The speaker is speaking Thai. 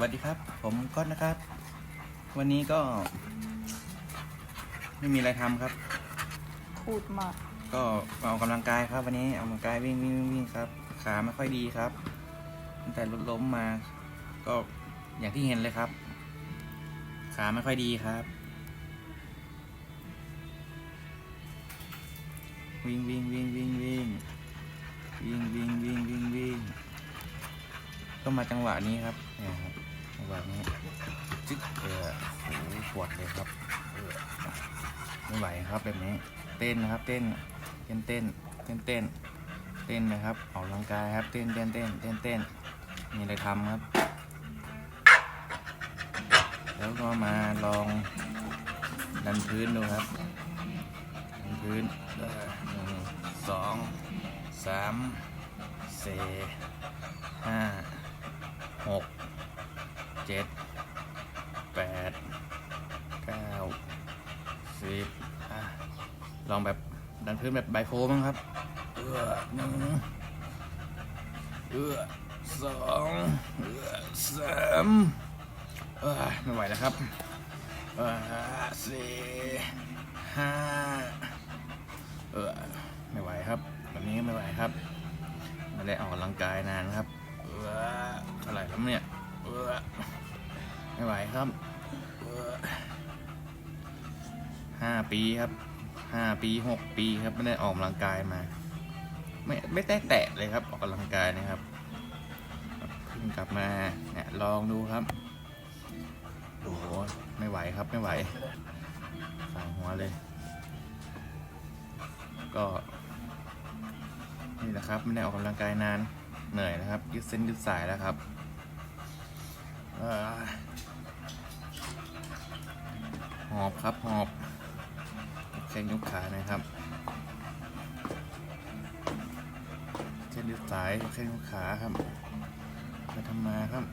วัสดีครับ ผมก้อนนะครับ วันนี้ก็ ไม่มีอะไรทำครับ พูดมาก ก็มาออกกำลังกายครับ วันนี้ออกกำลังกายวิ่งวิ่งวิ่งวิ่งครับ ขาไม่ค่อยดีครับตั้งแต่รถล้มมา ก็อย่างที่เห็นเลยครับ ขาไม่ค่อยดีครับ วิ่งวิ่งวิ่งวิ่งวิ่งวิ่งวิ่งวิ่งวิ่งวิ่ง ก็มาจังหวะนี้ครับนี่ยครับจังหวะนี้จึ๊กเออโอ้โหปวดเลยครับเออไม่ไหวครับแบบนี้ เต้นนะครับ เต้นเต้นเต้นเต้นเต้นเต้นนะครับออกกำลังกายครับเต้นเต้นเต้นเต้นเต้นมีอะไรทำครับ แล้วก็มาลองดันพื้นดูครับดันพื้นหนึ่งสองสามสี่ห้า หกเจ็ดแปดเก้าสิบอะลองแบบดันพื้นแบบไบโฟมั้งครับ เออหนึ่งเออสองเออสามเออไม่ไหวแล้วครับเออสี่ห้าเออไม่ไหวครับ แบบนี้ไม่ไหวครับไม่ได้ออกกำลังกายนานครับเออ เท่าไหร่แล้วเนี่ยไม่ไหวครับห้าปีครับห้าปีหกปีครับไม่ได้ออกกำลังกายมา ไม่ไม่แตะแตะเลยครับ ออกกำลังกายนะครับเพิ่งกลับมาเนี่ยลองดูครับโอ้โหไม่ไหวครับไม่ไหวสายหัวเลย ก็นี่แหละครับ ไม่ได้ออกกำลังกายนานเหนื่อยนะครับ ยืดเส้นยืดสายแล้วครับเอ่อห อบครับหอบแข้งยกขานะครับเส้นยกสายแข้งยกขาครับไปทำมาครับ